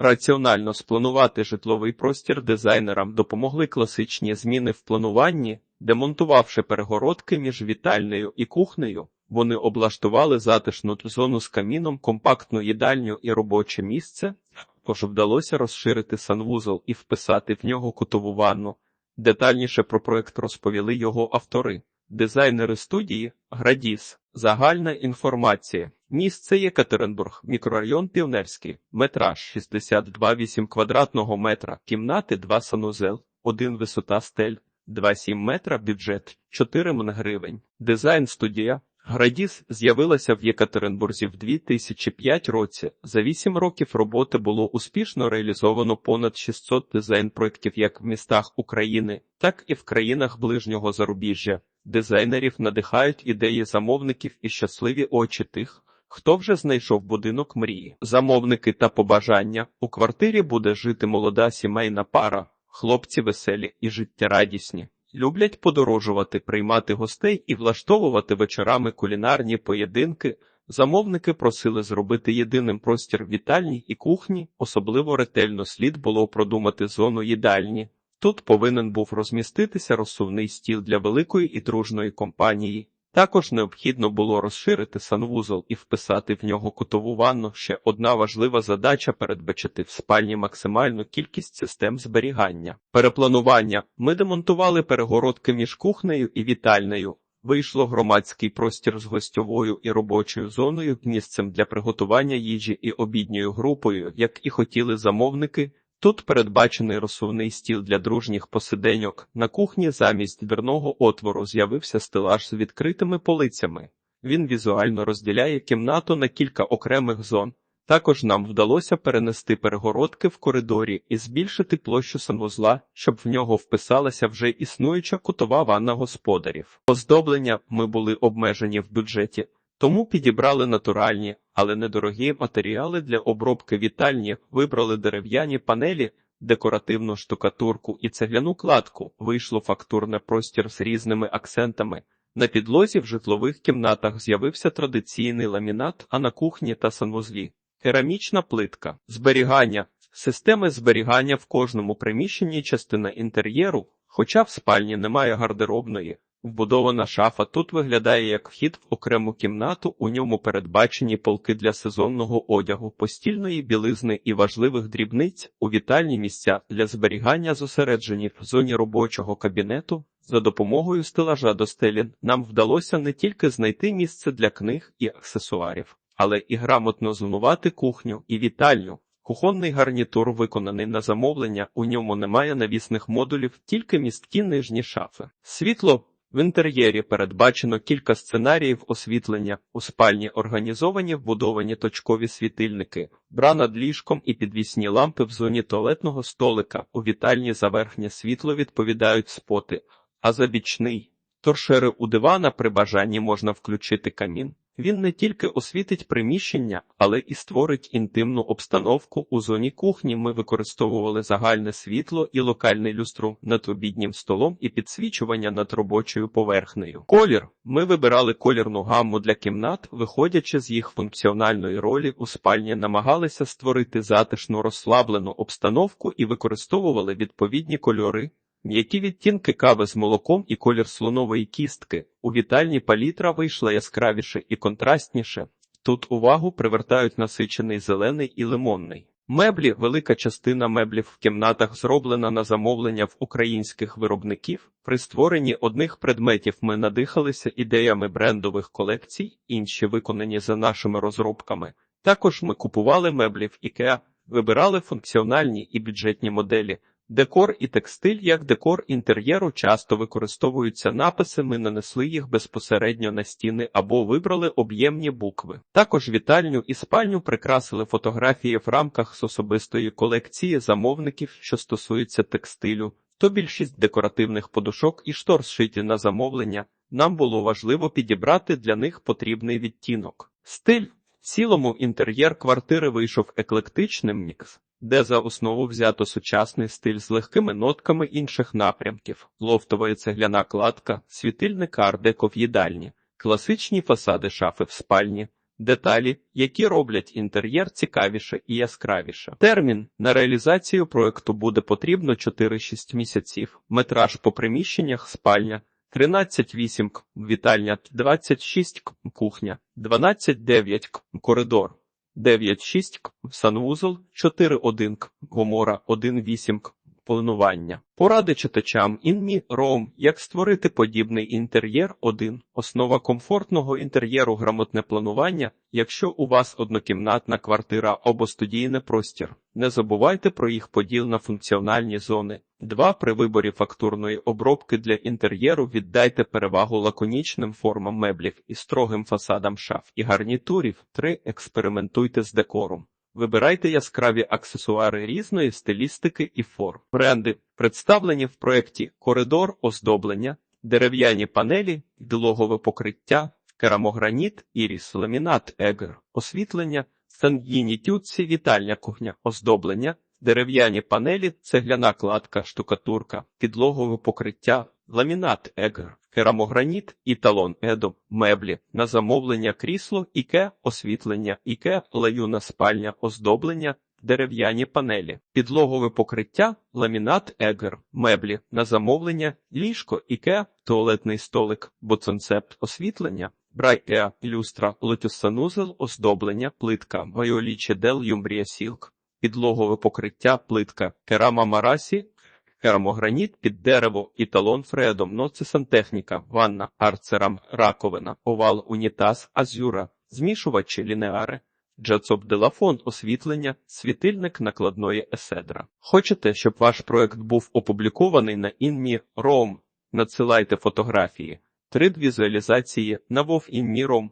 Раціонально спланувати житловий простір дизайнерам допомогли класичні зміни в плануванні, демонтувавши перегородки між вітальнею і кухнею. Вони облаштували затишну зону з каміном, компактну їдальню і робоче місце, тож вдалося розширити санвузол і вписати в нього кутову ванну. Детальніше про проект розповіли його автори. Дизайнери студії Градіс. Загальна інформація. Місце Єкатеринбург, мікрорайон Півнерський, метраж 62,8 квадратного метра, кімнати 2 санузел, 1 висота стель, 2,7 метра бюджет, 4 мн гривень. Дизайн студія. Градіс з'явилася в Єкатеринбурзі в 2005 році. За 8 років роботи було успішно реалізовано понад 600 дизайн-проєктів як в містах України, так і в країнах ближнього зарубіжжя. Дизайнерів надихають ідеї замовників і щасливі очі тих, хто вже знайшов будинок мрії. Замовники та побажання. У квартирі буде жити молода сімейна пара, хлопці веселі і життєрадісні. Люблять подорожувати, приймати гостей і влаштовувати вечорами кулінарні поєдинки. Замовники просили зробити єдиним простір вітальні і кухні, особливо ретельно слід було продумати зону їдальні. Тут повинен був розміститися розсувний стіл для великої і дружної компанії. Також необхідно було розширити санвузол і вписати в нього кутову ванну. Ще одна важлива задача передбачити в спальні максимальну кількість систем зберігання. Перепланування ми демонтували перегородки між кухнею і вітальнею. Вийшло громадський простір з гостьовою і робочою зоною, місцем для приготування їжі і обідньою групою, як і хотіли замовники. Тут передбачений розсувний стіл для дружніх посиденьок. На кухні замість дверного отвору з'явився стелаж з відкритими полицями. Він візуально розділяє кімнату на кілька окремих зон. Також нам вдалося перенести перегородки в коридорі і збільшити площу санвузла, щоб в нього вписалася вже існуюча кутова ванна господарів. Оздоблення ми були обмежені в бюджеті, тому підібрали натуральні, але недорогі матеріали для обробки вітальні, вибрали дерев'яні панелі, декоративну штукатурку і цегляну кладку. Вийшло фактурне простір з різними акцентами. На підлозі в житлових кімнатах з'явився традиційний ламінат, а на кухні та санвузлі керамічна плитка, зберігання, системи зберігання в кожному приміщенні частина інтер'єру, хоча в спальні немає гардеробної. Вбудована шафа тут виглядає як вхід в окрему кімнату, у ньому передбачені полки для сезонного одягу, постільної білизни і важливих дрібниць, у вітальні місця для зберігання зосереджені в зоні робочого кабінету. За допомогою стелажа до стелі нам вдалося не тільки знайти місце для книг і аксесуарів, але і грамотно зонувати кухню і вітальню. Кухонний гарнітур виконаний на замовлення, у ньому немає навісних модулів, тільки місткі нижні шафи. Світло в інтер'єрі передбачено кілька сценаріїв освітлення, у спальні організовані вбудовані точкові світильники, бра над ліжком і підвісні лампи в зоні туалетного столика, у вітальні за верхнє світло відповідають споти, а за бічний торшери у дивана при бажанні можна включити камін. Він не тільки освітить приміщення, але і створить інтимну обстановку. У зоні кухні ми використовували загальне світло і локальний люстру над обіднім столом і підсвічування над робочою поверхнею. Колір ми вибирали колірну гамму для кімнат, виходячи з їх функціональної ролі у спальні, намагалися створити затишну розслаблену обстановку і використовували відповідні кольори. М'які відтінки кави з молоком і колір слонової кістки. У вітальні палітра вийшла яскравіше і контрастніше. Тут увагу привертають насичений зелений і лимонний. Меблі, велика частина меблів в кімнатах зроблена на замовлення в українських виробників. При створенні одних предметів ми надихалися ідеями брендових колекцій, інші виконані за нашими розробками. Також ми купували меблі в IKEA, вибирали функціональні і бюджетні моделі. Декор і текстиль як декор інтер'єру часто використовуються написи, ми нанесли їх безпосередньо на стіни або вибрали об'ємні букви. Також вітальню і спальню прикрасили фотографії в рамках з особистої колекції замовників, що стосуються текстилю, то більшість декоративних подушок і штор зшиті на замовлення. Нам було важливо підібрати для них потрібний відтінок. Стиль в цілому інтер'єр квартири вийшов еклектичним мікс де за основу взято сучасний стиль з легкими нотками інших напрямків, лофтова і цегляна кладка, світильник ардеко в їдальні, класичні фасади шафи в спальні, Деталі, які роблять інтер'єр цікавіше і яскравіше. Термін на реалізацію проекту буде потрібно 4-6 місяців. Метраж по приміщеннях спальня 13,8 к, вітальня 26 к, кухня 12,9 к, коридор 9,6 к, санвузол 4,1 к, гомора 1,8 к, планування. Поради читачам інмі Ром, як створити подібний інтер'єр 1. Основа комфортного інтер'єру грамотне планування, якщо у вас однокімнатна квартира або студійний простір. Не забувайте про їх поділ на функціональні зони. 2. При виборі фактурної обробки для інтер'єру віддайте перевагу лаконічним формам меблів і строгим фасадам шаф і гарнітурів. 3. Експериментуйте з декором. Вибирайте яскраві аксесуари різної стилістики і форм. Бренди представлені в проєкті коридор оздоблення, дерев'яні панелі, підлогове покриття, керамограніт, іріс, ламінат, егер, освітлення, сангіні тютці, вітальня кухня, оздоблення, дерев'яні панелі, цегляна кладка, штукатурка, підлогове покриття, ламінат егер, керамограніт, італон едом, меблі, на замовлення крісло, іке, освітлення, іке, лаюна спальня, оздоблення, дерев'яні панелі, підлогове покриття, ламінат егер, меблі, на замовлення, ліжко, іке, туалетний столик, боцонцепт, освітлення, брайеа, люстра, летюсанузел, оздоблення, плитка, майоліче дел юмбрія сілк, підлогове покриття, плитка, керама марасі, керамограніт під дерево, італон фредом, ноце сантехніка, ванна, арцерам, раковина, овал, унітаз, азюра, змішувачі, лінеари, джацоп делафон, освітлення, світильник накладної еседра. Хочете, щоб ваш проект був опублікований на InMe.rom? Надсилайте фотографії. 3 візуалізації на WoW InMe.rom.